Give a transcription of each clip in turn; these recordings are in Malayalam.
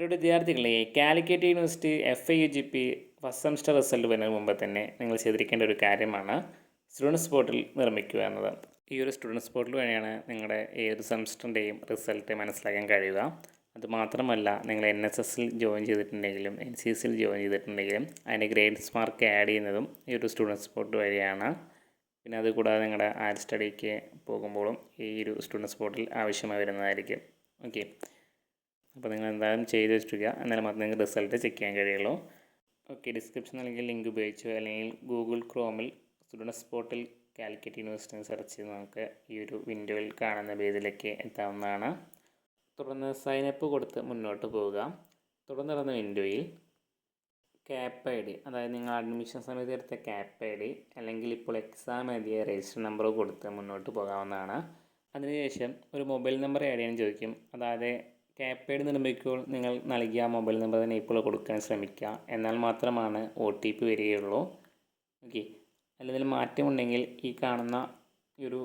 ഒരു വിദ്യാർത്ഥികളെ Calicut university F I U G P first semester result വരുന്നതിന് മുമ്പ് തന്നെ നിങ്ങൾ ചെയ്തിരിക്കേണ്ട ഒരു കാര്യമാണ് സ്റ്റുഡൻസ് പോർട്ടൽ നിർമ്മിക്കുക എന്നത്. ഈ ഒരു സ്റ്റുഡൻസ് പോർട്ടൽ വഴിയാണ് നിങ്ങളുടെ ഏത് സെമിസ്റ്ററിന്റെയും റിസൾട്ട് മനസ്സിലാക്കാൻ കഴിയുക. അതുമാത്രമല്ല നിങ്ങൾ എൻ എസ് എസിൽ ജോയിൻ ചെയ്തിട്ടുണ്ടെങ്കിലും എൻ സി എസിൽ ജോയിൻ ചെയ്തിട്ടുണ്ടെങ്കിലും അതിന്റെ ഗ്രേഡ്സ് മാർക്ക് ആഡ് ചെയ്യുന്നതും ഈ ഒരു സ്റ്റുഡൻസ് പോർട്ടൽ വഴിയാണ്. പിന്നെ അതുകൂടാതെ നിങ്ങളുടെ ഹയർ സ്റ്റഡിക്ക് പോകുമ്പോഴും ഈ ഒരു സ്റ്റുഡൻസ് പോർട്ടൽ ആവശ്യമായി വരുന്നതായിരിക്കും. ഓക്കെ അപ്പോൾ നിങ്ങൾ എന്തായാലും ചെയ്ത് വെച്ചിരിക്കുക എന്നാലും മാത്രമേ നിങ്ങൾക്ക് റിസൾട്ട് ചെക്ക് ചെയ്യാൻ കഴിയുള്ളൂ. ഓക്കെ ഡിസ്ക്രിപ്ഷൻ അല്ലെങ്കിൽ ലിങ്ക് ഉപയോഗിച്ചോ അല്ലെങ്കിൽ Google ക്രോമിൽ students portal Calicut university search ചെയ്ത് നമുക്ക് ഈ ഒരു വിൻഡോയിൽ കാണുന്ന പേജിലേക്ക് എത്താവുന്നതാണ്. തുടർന്ന് സൈനപ്പ് കൊടുത്ത് മുന്നോട്ട് പോവുക. തുടർന്ന് നടന്ന വിൻഡോയിൽ ക്യാപ്പ് ഐ ഡി അതായത് നിങ്ങൾ അഡ്മിഷൻ സമയത്ത് എടുത്ത ക്യാപ്പ് ഐ ഡി അല്ലെങ്കിൽ ഇപ്പോൾ എക്സാം എഴുതിയ രജിസ്റ്റർ നമ്പർ കൊടുത്ത് മുന്നോട്ട് പോകാവുന്നതാണ്. അതിനുശേഷം ഒരു മൊബൈൽ നമ്പർ ആഡ് ചെയ്യാൻ ചോദിക്കും. അതായത് ക്യാപ്പ് ഐ ഡി നിർമ്മിക്കുമ്പോൾ നിങ്ങൾ നൽകിയ മൊബൈൽ നമ്പർ തന്നെ ഇപ്പോൾ കൊടുക്കാൻ ശ്രമിക്കുക. എന്നാൽ മാത്രമാണ് ഒ ടി പി വരികയുള്ളൂ. ഓക്കെ അല്ലെങ്കിൽ മാറ്റമുണ്ടെങ്കിൽ ഈ കാണുന്ന ഈ ഒരു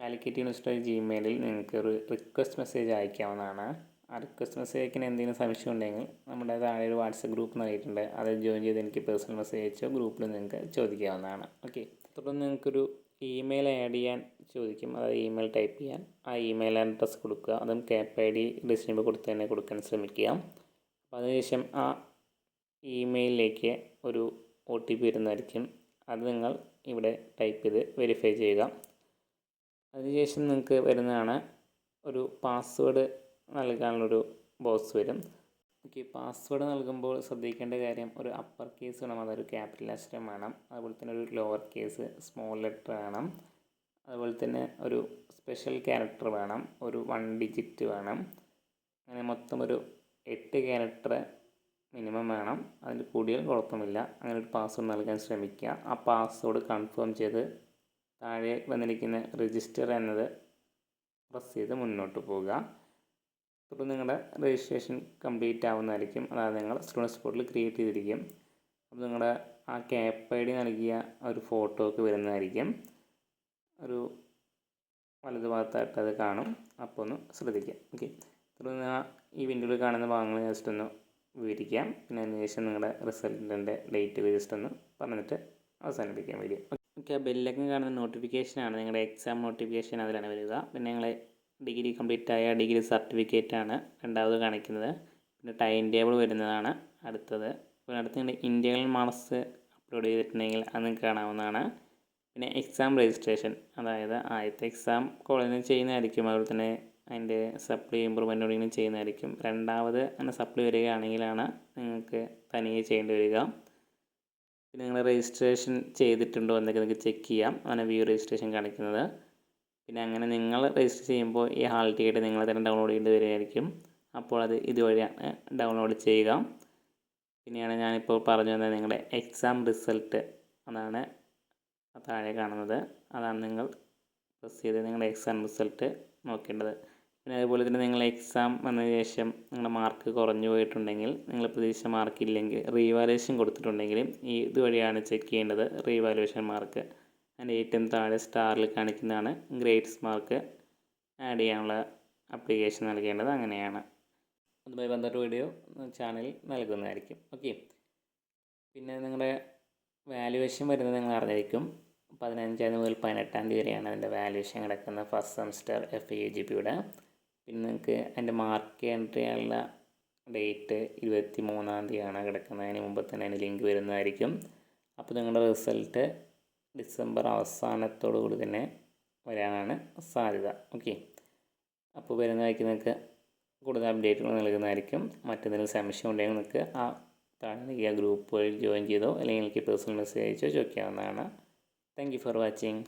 കാലിക്കറ്റ് യൂണിവേഴ്സിറ്റി ജിമെയിലിൽ നിങ്ങൾക്ക് ഒരു റിക്വസ്റ്റ് മെസ്സേജ് അയക്കാവുന്നതാണ്. ആ റിക്വസ്റ്റ് മെസ്സേജ് അയക്കാൻ എന്തെങ്കിലും സംശയം ഉണ്ടെങ്കിൽ നമ്മുടെ താഴെ ഒരു വാട്സപ്പ് ഗ്രൂപ്പ് നൽകിയിട്ടുണ്ട്. അത് ജോയിൻ ചെയ്ത് എനിക്ക് പേഴ്സണൽ മെസ്സേജ് അയച്ചോ ഗ്രൂപ്പിൽ നിങ്ങൾക്ക് ചോദിക്കാവുന്നതാണ്. ഓക്കെ തുടർന്ന് നിങ്ങൾക്കൊരു ഇമെയിൽ ആഡ് ചെയ്യാൻ ചോദിക്കും. അതായത് ഇമെയിൽ ടൈപ്പ് ചെയ്യാൻ. ആ ഇമെയിൽ അഡ്രസ്സ് കൊടുക്കുക. അതും ക്യാപ് ഐ ഡി ഡിസ്റ്റിനുമ്പോൾ കൊടുത്ത് തന്നെ കൊടുക്കാൻ ശ്രമിക്കുക. അപ്പോൾ അതിനുശേഷം ആ ഇമെയിലിലേക്ക് ഒരു ഒ ടി പി വരുന്നതായിരിക്കും. അത് നിങ്ങൾ ഇവിടെ ടൈപ്പ് ചെയ്ത് വെരിഫൈ ചെയ്യുക. അതിനുശേഷം നിങ്ങൾക്ക് വരുന്നതാണ് ഒരു പാസ്വേഡ് നൽകാനുള്ളൊരു ബോക്സ് വരും. ഓക്കെ പാസ്വേഡ് നൽകുമ്പോൾ ശ്രദ്ധിക്കേണ്ട കാര്യം ഒരു അപ്പർ കേസ് വേണം അതൊരു ക്യാപിറ്റൽ അക്ഷരം വേണം. അതുപോലെ തന്നെ ഒരു ലോവർ കേസ് സ്മോൾ ലെറ്റർ വേണം. അതുപോലെ തന്നെ ഒരു സ്പെഷ്യൽ ക്യാരക്ടർ വേണം ഒരു വൺ ഡിജിറ്റ് വേണം. അങ്ങനെ മൊത്തം ഒരു എട്ട് ക്യാരക്ടർ മിനിമം വേണം. അതിൽ കൂടിയാൽ കുഴപ്പമില്ല. അങ്ങനെ ഒരു പാസ്വേഡ് നൽകാൻ ശ്രമിക്കുക. ആ പാസ്വേഡ് കൺഫേം ചെയ്ത് താഴെ വന്നിരിക്കുന്ന രജിസ്റ്റർ എന്നത് പ്രസ് ചെയ്ത് മുന്നോട്ട് പോവുക. തുടർന്ന് നിങ്ങളുടെ രജിസ്ട്രേഷൻ കംപ്ലീറ്റ് ആവുന്നതായിരിക്കും. അതായത് നിങ്ങൾ സ്റ്റുഡൻസ് പോർട്ടൽ ക്രിയേറ്റ് ചെയ്തിരിക്കും. അപ്പോൾ നിങ്ങളുടെ ആ ക്യാപ് ഐ ഡി നൽകിയ ഒരു ഫോട്ടോ ഒക്കെ വരുന്നതായിരിക്കും. ഒരു വലതുഭാഗത്തായിട്ട് അത് കാണും. അപ്പോൾ ഒന്ന് ശ്രദ്ധിക്കാം ഓക്കെ തുടർന്ന് ആ ഈ വിൻഡോയിൽ കാണുന്ന ഭാഗങ്ങൾ ജസ്റ്റ് ഒന്ന് വിവരിക്കാം. പിന്നെ അതിന് ശേഷം നിങ്ങളുടെ റിസൾട്ടിന്റെ ഡേറ്റ് ജസ്റ്റ് ഒന്ന് പറഞ്ഞിട്ട് അവസാനിപ്പിക്കാം വീഡിയോ ഓക്കെ ബെല്ലൊക്കെ കാണുന്ന നോട്ടിഫിക്കേഷനാണ് നിങ്ങളുടെ എക്സാം നോട്ടിഫിക്കേഷൻ അതിലാണ് വരിക. പിന്നെ നിങ്ങളെ ഡിഗ്രി കംപ്ലീറ്റ് ആയ ഡിഗ്രി സർട്ടിഫിക്കറ്റ് ആണ് രണ്ടാമത് കാണിക്കുന്നത്. പിന്നെ ടൈം ടേബിൾ വരുന്നതാണ് അടുത്തത്. പിന്നെ അടുത്ത് നിങ്ങൾ ഇന്ത്യൻ മാർക്സ് അപ്ലോഡ് ചെയ്തിട്ടുണ്ടെങ്കിൽ അത് കാണാവുന്നതാണ്. പിന്നെ എക്സാം രജിസ്ട്രേഷൻ അതായത് ആദ്യത്തെ എക്സാം കോളേജിൽ ചെയ്യുന്നതായിരിക്കും. അതുപോലെ തന്നെ അതിന്റെ സപ്ലി ഇമ്പ്രൂവ്മെന്റോടെങ്കിലും ചെയ്യുന്നതായിരിക്കും. രണ്ടാമത് അങ്ങനെ സപ്ലി വരികയാണെങ്കിലാണ് നിങ്ങൾക്ക് തനിയെ ചെയ്യേണ്ടി വരിക. പിന്നെ നിങ്ങൾ രജിസ്ട്രേഷൻ ചെയ്തിട്ടുണ്ടോ എന്നൊക്കെ നിങ്ങൾക്ക് ചെക്ക് ചെയ്യാം. അങ്ങനെ വ്യൂ രജിസ്ട്രേഷൻ കാണിക്കുന്നത്. പിന്നെ അങ്ങനെ നിങ്ങൾ രജിസ്റ്റർ ചെയ്യുമ്പോൾ ഈ ഹാൾ ടിക്കറ്റ് നിങ്ങൾ തന്നെ ഡൗൺലോഡ് ചെയ്യേണ്ടി വരികയായിരിക്കും. അപ്പോൾ അത് ഇതുവഴിയാണ് ഡൗൺലോഡ് ചെയ്യുക. പിന്നെയാണ് ഞാനിപ്പോൾ പറഞ്ഞു തന്നത് നിങ്ങളുടെ എക്സാം റിസൾട്ട് അതാണ് താഴെ കാണുന്നത്. അതാണ് നിങ്ങൾ പ്രസ് ചെയ്ത് നിങ്ങളുടെ എക്സാം റിസൾട്ട് നോക്കേണ്ടത്. പിന്നെ അതുപോലെ തന്നെ നിങ്ങൾ എക്സാം വന്നതിന് ശേഷം നിങ്ങളുടെ മാർക്ക് കുറഞ്ഞു പോയിട്ടുണ്ടെങ്കിൽ നിങ്ങൾ പ്രതീക്ഷിച്ച മാർക്ക് ഇല്ലെങ്കിൽ റീവാലുവേഷൻ കൊടുത്തിട്ടുണ്ടെങ്കിൽ ഈ ഇതുവഴിയാണ് ചെക്ക് ചെയ്യേണ്ടത്. റീവാലുവേഷൻ മാർക്ക് അതിന്റെ ഏറ്റവും താഴെ സ്റ്റാറിൽ കാണിക്കുന്നതാണ് ഗ്രേഡ്സ് മാർക്ക് ആഡ് ചെയ്യാനുള്ള അപ്ലിക്കേഷൻ നൽകേണ്ടത് അങ്ങനെയാണ്. അതുമായി ബന്ധപ്പെട്ട വീഡിയോ ചാനൽ നൽകുന്നതായിരിക്കും. ഓക്കെ പിന്നെ നിങ്ങളുടെ വാല്യുവേഷൻ വരുന്നത് നിങ്ങൾ അറിഞ്ഞിരിക്കും. പതിനഞ്ചാം മുതൽ പതിനെട്ടാം തീയതി വരെയാണ് അതിന്റെ വാല്യുവേഷൻ കിടക്കുന്നത് first semester F A G പിയുടെ പിന്നെ നിങ്ങൾക്ക് അതിന്റെ മാർക്ക് എൻട്രി ചെയ്യാനുള്ള ഡേറ്റ് ഇരുപത്തി മൂന്നാം തീയതിയാണ് കിടക്കുന്നത്. അതിന് മുമ്പ് തന്നെ അതിന് ലിങ്ക് വരുന്നതായിരിക്കും. അപ്പോൾ നിങ്ങളുടെ റിസൾട്ട് ഡിസംബർ അവസാനത്തോടു കൂടി തന്നെ വരാനാണ് സാധ്യത. ഓക്കെ അപ്പോൾ വരുന്നതായിരിക്കും നിങ്ങൾക്ക് കൂടുതൽ അപ്ഡേറ്റുകൾ നൽകുന്നതായിരിക്കും. മറ്റെന്തെങ്കിലും സംശയം ഉണ്ടെങ്കിൽ നിങ്ങൾക്ക് ആ താഴെ ഗ്രൂപ്പ് വഴി ജോയിൻ ചെയ്തോ അല്ലെങ്കിൽ എനിക്ക് പേഴ്സണൽ മെസ്സേജ് അയച്ചോ ചോദിക്കാവുന്നതാണ്. Thank you for watching